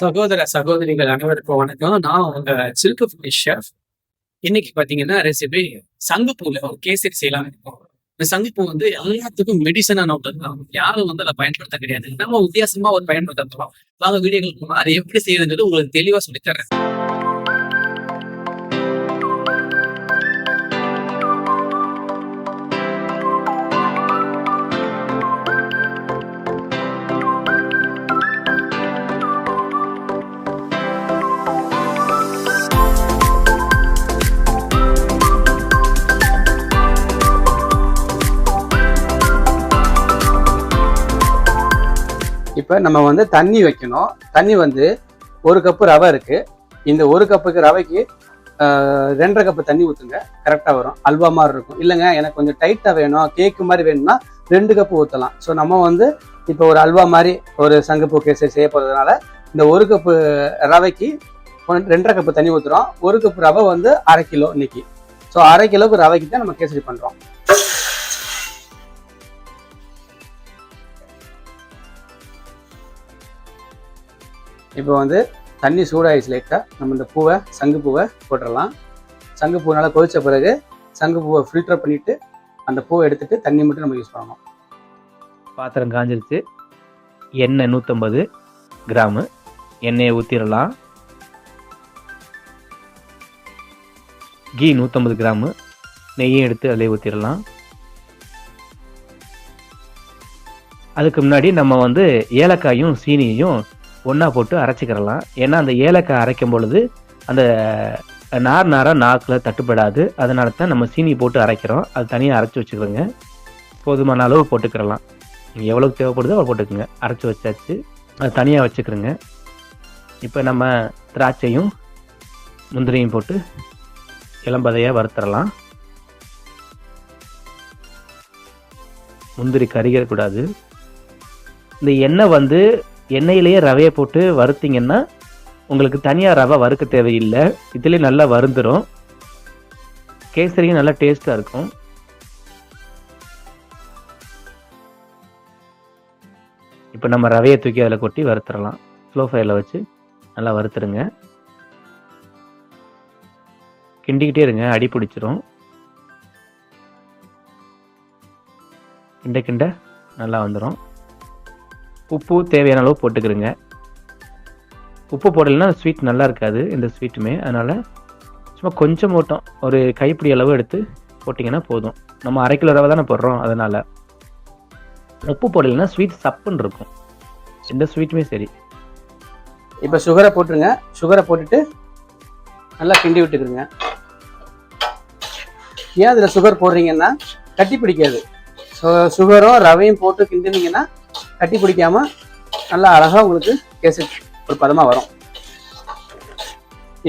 சகோதர சகோதரிகள் அனைவருக்கும் வணக்கம். நான் உங்க சில்கு ஃபிஷ் ஷெஃப். இன்னைக்கு பாத்தீங்கன்னா ரெசிபி சங்குப்பூல ஒரு கேசரி செய்யலாம் இருக்கும். இந்த சங்குப்பூ வந்து எல்லாத்துக்கும் மெடிசனான ஒன்று தான் யாரும் வந்து அதை பயன்படுத்த கிடையாது. நம்ம வித்தியாசமா ஒரு பயன்படுத்தலாம் வாங்க வீடியோகள் போனோம் அதை எப்படி செய்யறதுன்றது உங்களுக்கு தெளிவா சொல்லித்தரேன் இப்போ நம்ம வந்து தண்ணி வைக்கணும். தண்ணி வந்து ஒரு கப்பு ரவை இருக்குது இந்த ஒரு கப்புக்கு ரவைக்கு ரெண்டரை கப்பு தண்ணி ஊற்றுங்க கரெக்டாக வரும். அல்வா மாதிரி இருக்கும். இல்லைங்க எனக்கு கொஞ்சம் டைட்டாக வேணும். கேக்கு மாதிரி வேணும்னா ரெண்டு கப்பு ஊற்றலாம் ஸோ நம்ம வந்து இப்போ ஒரு அல்வா மாதிரி ஒரு சங்கப்பூ கேசரி செய்ய போகிறதுனால இந்த ஒரு கப்பு ரவைக்கு ஒன்- ரெண்டரை கப்பு தண்ணி ஊற்றுறோம் ஒரு கப்பு ரவை வந்து அரை கிலோ இன்னைக்கு. ஸோ அரை கிலோவுக்கு ரவைக்கு தான் நம்ம கேசரி பண்ணுறோம் இப்போ வந்து தண்ணி சூடாகிடுச்சு லைட்டாக நம்ம இந்த பூவை சங்கு பூவை போட்டுடலாம். சங்கு பூ நல்லா கொதித்த பிறகு சங்கு பூவை ஃபில்டர் பண்ணிவிட்டு அந்த பூவை எடுத்துட்டு தண்ணி மட்டும் நம்ம யூஸ் பண்ணணும். பாத்திரம் காஞ்சிருச்சு. எண்ணெய் நூற்றம்பது கிராமு. எண்ணெயை ஊற்றிடலாம் கீ நூற்றம்பது கிராமு. நெய்யும் எடுத்து அதிலே ஊற்றிடலாம் அதுக்கு முன்னாடி நம்ம வந்து ஏலக்காயும் சீனியையும் ஒன்றா போட்டு அரைச்சிக்கிறலாம். ஏன்னா அந்த ஏலக்காய் அரைக்கும் பொழுது அந்த நார் நாராக நாக்கில் தட்டுப்படாது. அதனால தான் நம்ம சீனி போட்டு அரைக்கிறோம். அது தனியாக அரைச்சி வச்சுக்கிறோங்க. போதுமான அளவு போட்டுக்கிறலாம். நீங்கள் எவ்வளோக்கு தேவைப்படுதோ அவ்வளோ போட்டுக்கோங்க. அரைச்சி வச்சாச்சு. அது தனியாக வச்சுக்கிறோங்க. இப்போ நம்ம திராட்சையும் முந்திரியும் போட்டு இளம்பதையாக வறுத்துடலாம் முந்திரி கருகிடக்கூடாது இந்த எண்ணெய் வந்து எண்ணெயிலேயே ரவையை போட்டு வறுத்தீங்கன்னா உங்களுக்கு தனியாக ரவை வறுக்க தேவையில்லை. இதுலேயே நல்லா வறுந்துடும் கேசரியும் நல்லா டேஸ்ட்டாக இருக்கும். இப்போ நம்ம ரவையை தூக்கி அதில் கொட்டி வறுத்துடலாம். ஸ்லோ ஃபயரில் வச்சு நல்லா வறுத்துருங்க. கிண்டிக்கிட்டே இருங்க அடி பிடிச்சிரும். கிண்ட கிண்ட நல்லா வந்துடும் உப்பு தேவையான அளவு போட்டுக்கிறங்க. உப்பு போடலைன்னா ஸ்வீட் நல்லா இருக்காது இந்த ஸ்வீட்டுமே அதனால் சும்மா கொஞ்சம் மட்டும் ஒரு கைப்பிடி அளவு எடுத்து போட்டிங்கன்னா போதும். நம்ம அரை கிலோ ரவை தானே போடுறோம் அதனால். உப்பு போடலைன்னா ஸ்வீட் சப்புன்னு இருக்கும். எந்த ஸ்வீட்டுமே சரி. இப்போ சுகரை போட்டுருங்க. சுகரை போட்டுட்டு நல்லா கிண்டி விட்டுக்குங்க ஏன் அதில் சுகர் போடுறீங்கன்னா கட்டி பிடிக்காது. ஸோ சுகரும் ரவையும் போட்டு கிண்டினீங்கன்னா கட்டி பிடிக்காம நல்லா அழகாக உங்களுக்கு கேசரி ஒரு பதமாக வரும்.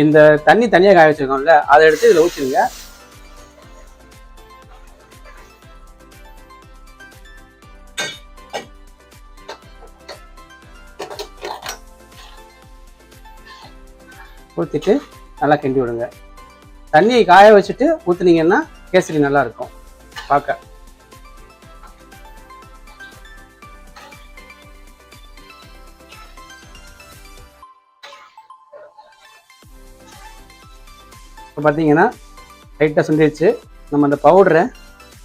இந்த தண்ணி தனியாக காய வச்சிருக்கோம்ல அதை எடுத்து இதில் ஊற்றிடுங்க ஊற்றிட்டு நல்லா கிண்டி விடுங்க. தண்ணியை காய வச்சுட்டு ஊற்றுனீங்கன்னா கேசரி நல்லா இருக்கும். பார்க்க. இப்போ பார்த்தீங்கன்னா லைட்டாக சுண்டிடுச்சு நம்ம அந்த பவுடரை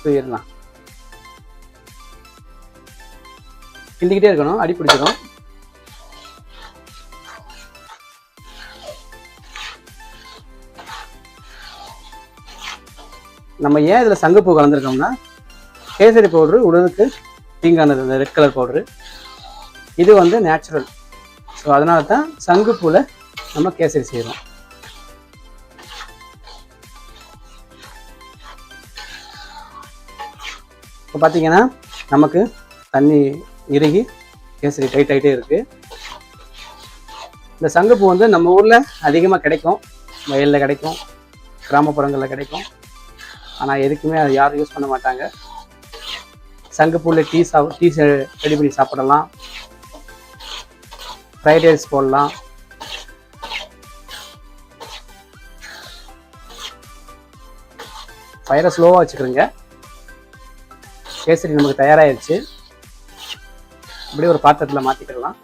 தூயிடலாம் கிண்டிக்கிட்டே இருக்கணும் அடி பிடிச்சிடும் நம்ம ஏன் இதில் சங்குப்பூ கலந்துருக்கோம்னா கேசரி பவுட்ரு உடலுக்கு தீங்கானது இந்த ரெட் கலர் பவுட்ரு. இது வந்து நேச்சுரல் ஸோ அதனால தான் சங்குப்பூவில் நம்ம கேசரி செய்கிறோம். இப்போ பார்த்தீங்கன்னா நமக்கு தண்ணி இறுகி கேசரி டைட் ஆகிட்டே இருக்குது இந்த சங்குப்பூ வந்து நம்ம ஊரில் அதிகமாக கிடைக்கும். வயலில் கிடைக்கும். கிராமப்புறங்களில் கிடைக்கும். ஆனால் எதுக்குமே அதை யாரும் யூஸ் பண்ண மாட்டாங்க. சங்குப்பூவில் டீ சா டீ ரெடி பண்ணி சாப்பிடலாம். ஃப்ரைட் ரைஸ் போடலாம். ஃபயரை ஸ்லோவாக வச்சுக்கிறோங்க கேசரி நமக்கு தயாராகிடுச்சு இப்படியே ஒரு பாத்திரத்தில் மாற்றிக்கிடலாம்